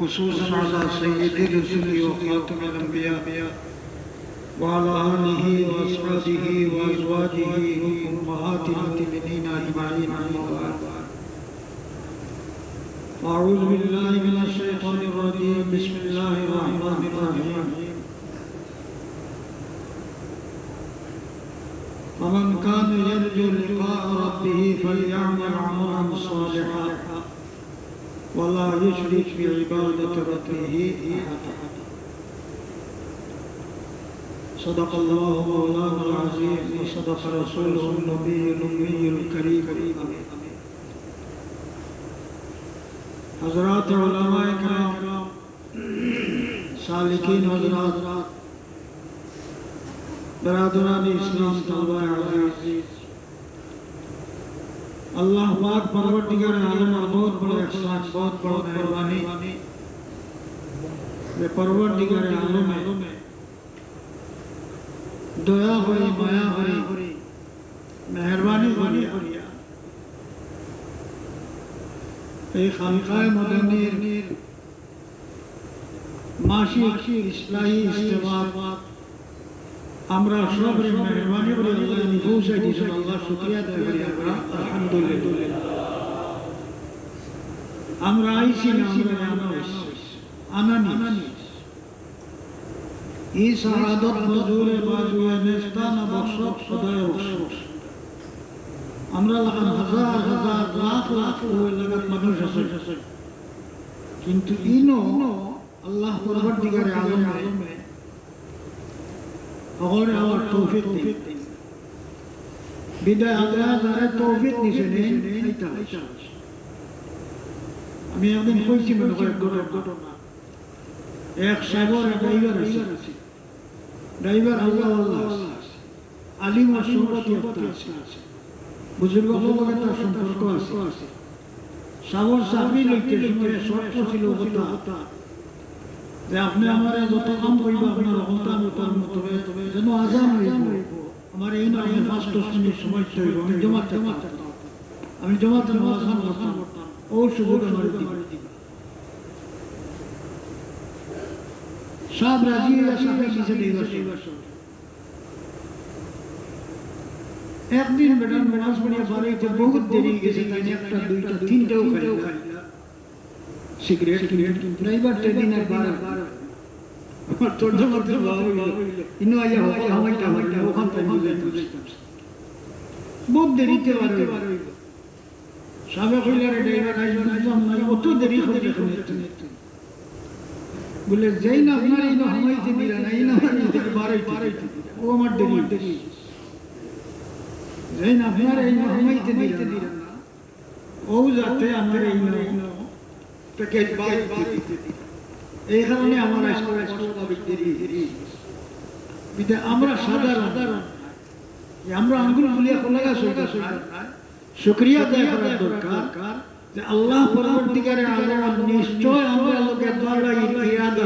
خصوصا على سيد الرسل وخاتم الانبياء وعلى اله واصحابه وازواجه وامهات المؤمنين اجمعين اما بعد أعوذ بالله من الشيطان الرجيم بسم الله ربه فليعمل عملا صالحا. ولا يشرك بعبادة ربه. أحدا صدق الله مولانا العظيم وصدق رسوله النبي الأمي الكريم. حضرات علماء کرام سالکین حضرات برادران اسلام طلبہ عزیز اللہ پاک پروردگار عالم اور بہت بڑا احسان بہت بڑا مہربانی۔ یہ پروردگار عالم ہے دویا ہوئی مایا ہوئی۔ مہربانی بنی ہوئی۔ ایک خانقاہ مدنیر معاشی اسلائی استعمال আমরা সবরে মেহরবানি করে আল্লাহ নিফুসাই দিয়েছেন আল্লাহ শুক্রিয়া আদায় করি আমরা। আলহামদুলিল্লাহ। আমরা আইসি না, আমরা আনাস আনানি এই শাহাদত মজুরে বাজুয়ে নেস্তানা বখশক সদায় বখশক আমরা লাগান হাজার হাজার লাখ লাখ ওই লাগাত মানুষ আছে। কিন্তু ইনো আল্লাহ পরবর্তীকারে আলমে অগরে আমার তৌফিক বিদায় আল্লাহ যারা তৌফিক দিছেন এইটা আমি একদিন কইছি মনে ঘটনা এক সাগর ড্রাইভার আছে ড্রাইভার আল্লাহ আল্লাহ আলিম আর সম্পত্তি আছে বুজুর্গ লোকের তার সম্পর্ক আছে সাগর চাকরি লইতে সময় ছিল যে আপনি আমার যত কাম করিব, আপনার অবতার মতার মতো যেন আজান হইব। আমার এই না এই পাঁচ দশ মিনিট সময় হইব আমি জমা জমা আমি জমাতে নামাজ খান করতাম। ও সুযোগ আমার দিবা। সব রাজি হয়ে সাথে দিছে এই বছর একদিন বেটার নামাজ পড়িয়া বাড়িতে বহুত দেরি গেছে, তাই একটা দুইটা, তিনটাও খাইলা সিগারেট ড্রাইভার ট্রেনিং এর বার আমার তোর মাত্র বাবা ইনো আইয়া হল আমাইটা আমাইটা ওখান থেকে বুঝাইতাম। বহুত দেরিতে বার হইল সাবে কইলা ড্রাইভার আইজ বুঝলাম না অত দেরি করে বলে যেই না আপনার ইনো হামাইতে দিলা না ইনো বার হইতে ও আমার দেরি। দেরি। এই না আপনার এই হামাইতে দিলেন না ও যাতে আমার এই প্যাকেজ বাড়ি এই কারণে আমার আমরা সাধারণ আমরা আঙ্গুল ফুলিয়া খোলা শুক্রিয়া দেয় করার দরকার যে আল্লাহ পরবর্তীকারে আল্লাহ নিশ্চয় আমরা লোকের দ্বারা ইরাদা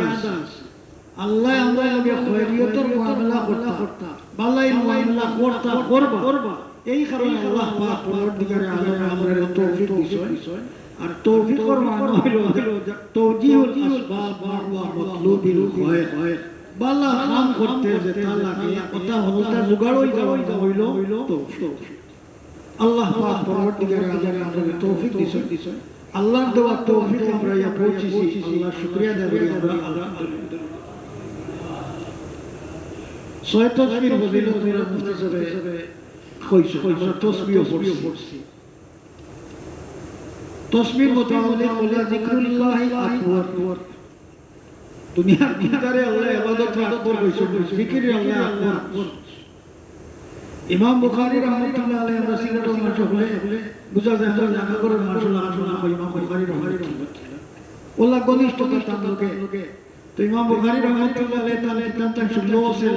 আল্লাহ আমরা লোকে খৈরিয়তর মুআমালা করতা বালাই মুআমালা করতা করবা করবা এই কারণে আল্লাহ পাক পরবর্তীকারে আলম আমরা তৌফিক দিছেন আর তৌফিকর মানে হইল তৌজিহুল আসবাব ওয়া মাতলুবিল খায়র বালা কাম করতে যেতে লাগে কথা হলতা জুগাড় হই যাওয়া হইল তৌফিক আল্লাহ পাক পরবর্তীকারে আলম তৌফিক দিছেন আল্লাহর দেওয়া তৌফিক আমরা ইয়া পৌঁছেছি আল্লাহ শুকরিয়া দেব আমরা আলহামদুলিল্লাহ ছয় তসবির ফজিলত মেরা মুখতাসরে কইছো আমরা তসবিহ পড়ছি তসবির মোতাবেক বলে জিকরুল্লাহি আকবার। দুনিয়ার ভিতরে আল্লাহ ইবাদত আকবার কইছো জিকির আল্লাহ আকবার। ইমাম বুখারী রাহমাতুল্লাহ আলাইহি আমরা সিলেটের মানুষ হলে বুঝা যায়, আমরা জানা করে মানুষ লাগা না ইমাম বুখারী রাহমাতুল্লাহ। ওলা ঘনিষ্ঠতা তার লোকে। তো ইমাম বুখারী রাহমাতুল্লাহ আলাইহি তার শুনলো সে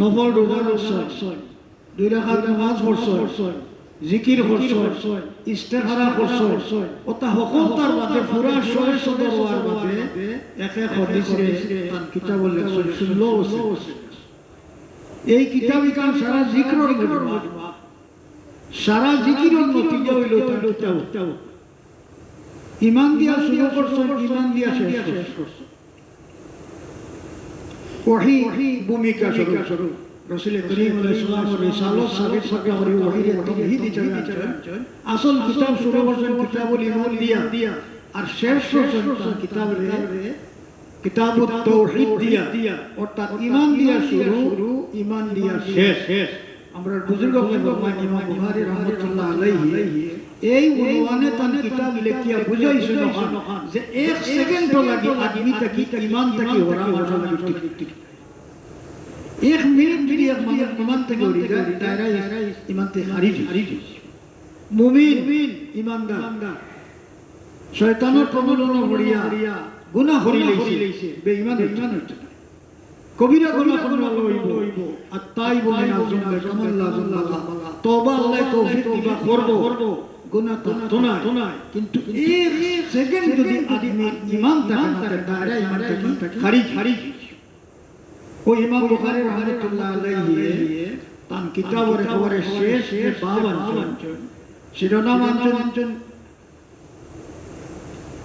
নফল রোজা রসয় দুই রাখাত নামাজ পড়ছয় জিকির করছয় ইস্তেখারা করছয় ওটা হকম তার বাদে পুরা শয় সদর হওয়ার এক এক হদিস রে তার কিতাব লেখছয় শুনলো এই কিতাব ইকান সারা জিক্রর মজমা সারা জিকিরর নতিজা হইল তার ইমান দিয়া শুরু করছ ইমান দিয়া শেষ করছ। ওহি ভূমিকা শুরু রসুল করিম আলাইহিস সালামের রিসালাত সাবিত সাকা করে ওহির তাওহীদ চালাচ্ছেন আসল কিতাব শুরু করছেন কিতাবুল ইমান দিয়া আর শেষ করছেন তার কিতাবে কিতাবুত তাওহীদ দিয়া। অর্থাৎ ইমান দিয়া শুরু ইমান দিয়া শেষ। আমরা বুজুর্গ ফরমান ইমাম বুখারী রাহমাতুল্লাহ আলাইহি। এই উনওয়ানে তান কিতাব লেখিয়া বুঝাইছেন যে এক সেকেন্ড লাগি আদমি তাকি ইমান তাকি ওরা ওরা লাগি এক মিনিট যদি এক মানুষ ইমান থেকে উড়ি যায় ইমান থেকে হারিয়ে হারিয়ে মুমিন ইমানদার। শয়তানের প্রবলন হরিয়া গুনাহ হরি লইছে বেঈমান ইমান হইছে। কবিরা গুনাহ করলে লইব। আর তাই বলে আজম কামাল লাজম তওবা আল্লাহ তৌফিক দিবা করব। গুনাহ তো কিন্তু এক সেকেন্ড যদি আদমি ইমান থাকে ইমান থেকে হারিয়ে হারিয়ে ও ইমাম বুখারী রহমাতুল্লাহ আলাইহি তান কিতাবের একেবারে শেষ বাব আনছেন শিরোনাম আনছেন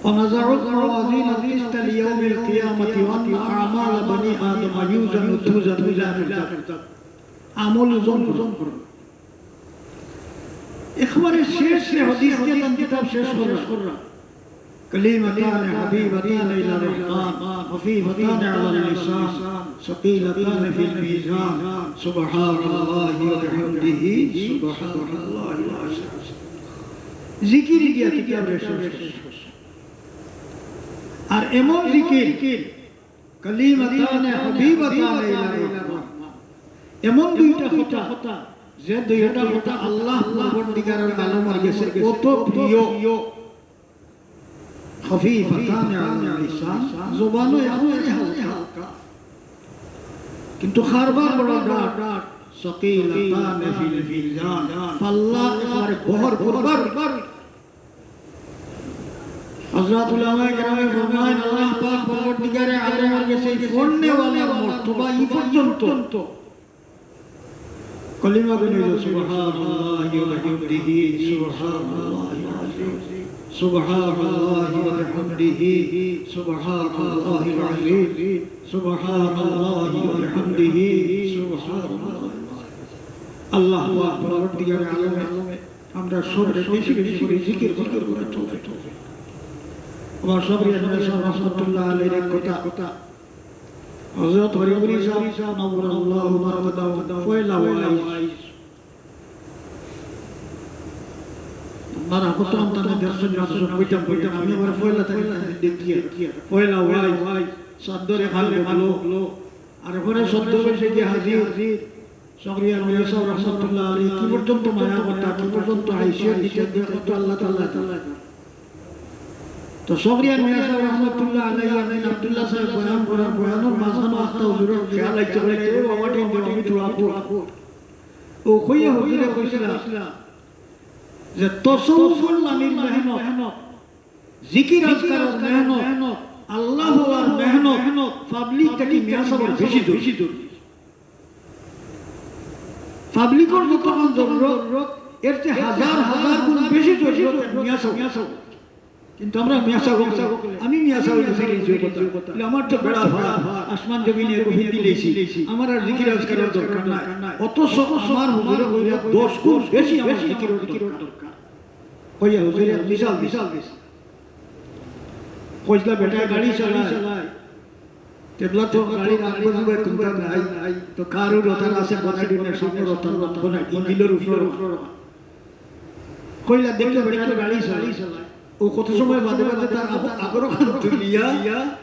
ونزع الموازين القسط ليوم القيامة وأن أعمال بني آدم يوزن توزن إلى ميزان আমল ওজন করবে একেবারে শেষ হাদিস দিয়ে তান কিতাব শেষ কররা كلمتان حبيبتان إلى الرحمن خفيفتان على اللسان ثقيلتان في الميزان سبحان الله وبحمده سبحان الله العظيم জিকির দিয়া কিতাবের শেষ আর এমন জিকির কালিমাতান হাবিবাতান ইলা রহমান এমন দুইটা কথা যে দুইটা কথা আল্লাহ পরবর্তীকারের আলমের গেছে কত প্রিয় خفيفة خامعة اللسان زبانه يعطيها الحلقة كنت خربان برادات ثقيلتان في الفلجان فالله اكبر بحر بربر حضرات علماء کرام فرمائیں اللہ پاک پروردگار عالم کے سے چھوڑنے والا مرتبہ یہ پرجنت کلمہ بنو سبحان اللہ و بحمدہ سبحان اللہ الله وبحمده سبحان الله العظيم سبحان الله وبحمده سبحان الله আল্লাহ পরবর্তীকার আলমে আমরা সব বেশি বেশি করে জিকির জিকির করে চলতে চলতে আমার সব রিয়াজনের সব রহমতুল্লাহ আলাইহির এক কথা কথা হযরত হরিপুরি সাহেব নবরাল্লাহু মারকাদা ফয়লা ওয়াইস হতাম তাহলে দর্শন দর্শন বইতাম বইতাম আমি আমার পয়লা থেকে দেখিয়ে পয়লা ওয়াই ওয়াই সদ্দরে ভালো ভালো আর ওখানে সদ্দ বসে গিয়ে হাজির সক্রিয়া মিয়াসব রহমতুল্লাহ আলী কি পর্যন্ত মায়া কথা কি পর্যন্ত হাইসিয়ার দিতে দেখো তো আল্লাহ তাল্লাহ তাল্লাহ তো সক্রিয়া মিয়াসব রহমতুল্লাহ আলাই আমি আব্দুল্লাহ সাহেব বয়ান করার বয়ানোর মাঝখানে আস্তা হুজুরের খেয়াল আইতে বলে ও বাবা টিম আমি তোরা ও কইয়া হুজুরে কইছিলা যে তসৌফুল নামির মেহনত জিকির আজকারের মেহনত আল্লাহ হওয়ার মেহনত পাবলিক থেকে মিয়াসাবার বেশি বেশি জরুরি পাবলিকর যতক্ষণ জরুরত এর চেয়ে হাজার হাজার গুণ বেশি জরুরত মিয়াসা কিন্তু আমরা মিয়াসা আমি মিয়াসা হইলে ফিরেছি কথা আমার তো বেড়া ভাড়া আসমান জমিনে গভীর দিলেছি আমার আর জিকির আজকারের দরকার নাই। অত সব আমার হুজুরে হইলে দশ গুণ বেশি আমার জিকিরের দরকার। কইয়া হুজুরে বিশাল বিশাল বিশাল কইলা বেটা গাড়ি চালায়। তেবলা তো গাড়ি রাখব যাবে কোনটা নাই। তো কারুর রতার আছে কথা বানাডিনের সামনে রতার রতবো না ইঞ্জিলের উপর কইলা দেখলে বেটা গাড়ি চালায়। ও কত সময় বাদে বাদে তার আগরো খান তুলিয়া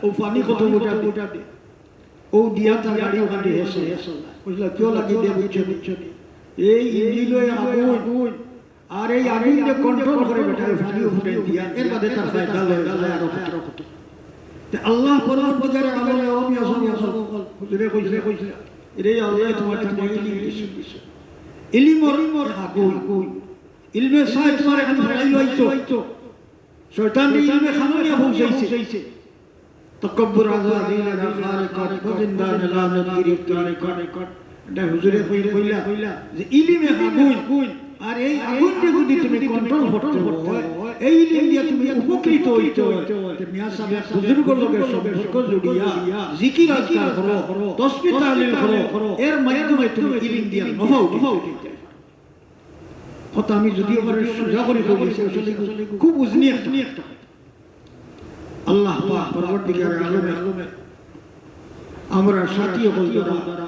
ও পানি কত মোটা মোটা ও দিয়া তার গাড়ি ওখানে হেসে। কইলা কেউ লাগি দে বুঝছ? বুঝছ? এই ইঞ্জিলয়ে আগুন। আর এই আগুনকে কন্ট্রোল করে বেটা পানি উঠে দিয়া। এর বাদে তার ফায়দা লয় লয় আরও কত কত আল্লাহ পরবর্তীকারে আমলে আমি আসমি আসল হুজুরে কইছে কইছে এরে আল্লাহ তোমার কাছে ইলম দিছে ইলম ইলম আগুন। ইলমে সাই তোমার এখন এটা হুজুরে কইলা কইলা কইলা যে ইলিমে আগুন আর এই আগুনকে যদি তুমি কন্ট্রোল করতে হয় এই ইলিম দিয়ে তুমি উপকৃত হইতে হয়। মিয়া সাহেব বুজুর্গ লোকের সঙ্গে সম্পর্ক জড়িয়া জিকির আজকার করো তসবিহ তাহলিল করো এর মাধ্যমে তুমি ইলিম দিয়ে কথা আমি যদিও করে সোজা করে বলি আসলে খুব উজনি আল্লাহ আমরা সাথী হল দ্বারা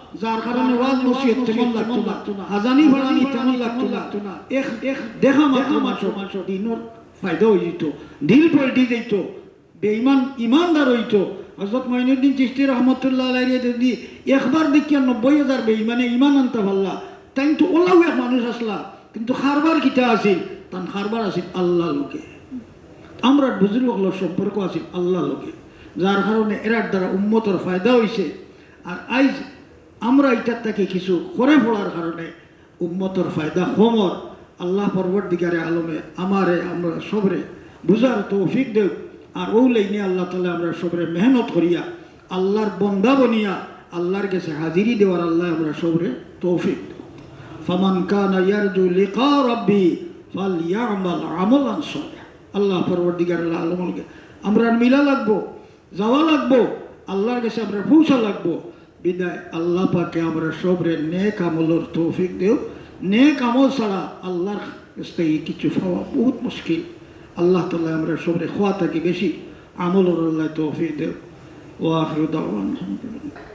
যার কারণে ওয়াজ নসিহত তেমন লাগতো না। হাজানি ভাড়ানি তেমন লাগতো না। এক এক দেখা মাত্র মাত্র দিনের ফায়দা হয়ে যেত দিল পাল্টি যেত বেঈমান ইমানদার হইতো। হজরত মঈনুদ্দিন চিস্তি রহমতুল্লাহ আলাইহি যদি একবার দেখিয়া নব্বই হাজার বেঈমানে ইমান আনতে পারলা তাই তো ওলাও এক মানুষ আসলা। কিন্তু খারবার কিতা আছিল? তান খারবার আছিল আল্লাহ লোকে। আমরা বুজুর্গগুলোর সম্পর্ক আছে আল্লাহ লোকে। যার কারণে এরার দ্বারা উন্মতর ফায়দা হয়েছে আর আইজ আমরা এটার থেকে কিছু করে পড়ার কারণে উম্মতর ফায়দা কমর আল্লাহ পর্বত দিগারে আলমে আমারে, আমরা সবরে বুঝার তৌফিক দেব আর ও লাইনে আল্লাহ তালা আমরা সবরে মেহনত করিয়া, আল্লাহর বন্দা বনিয়া, আল্লাহর কাছে হাজিরি দেওয়ার আল্লাহ আমরা সবরে তৌফিক দেব ফামান কানা ইয়ারজু লিকা রাব্বি ফালইয়ামাল আমালান সালিহা। আল্লাহ পরবর্তীকার আলমকে, আমরা মিলা লাগবো, যাওয়া লাগবো, আল্লাহর কাছে আমরা পৌঁছা লাগবো। বিদায়। আল্লাহ পাকে আমরা সবরে নেক আমলের তৌফিক দেও। নেক আমল ছাড়া আল্লাহর স্থায়ী কিছু পাওয়া বহুত মুশকিল। আল্লাহ তাল্লাহ আমরা সবরে খোয়া থাকি বেশি আমলের আল্লাহ তৌফিক দেও। ও আলহামদুলিল্লাহ।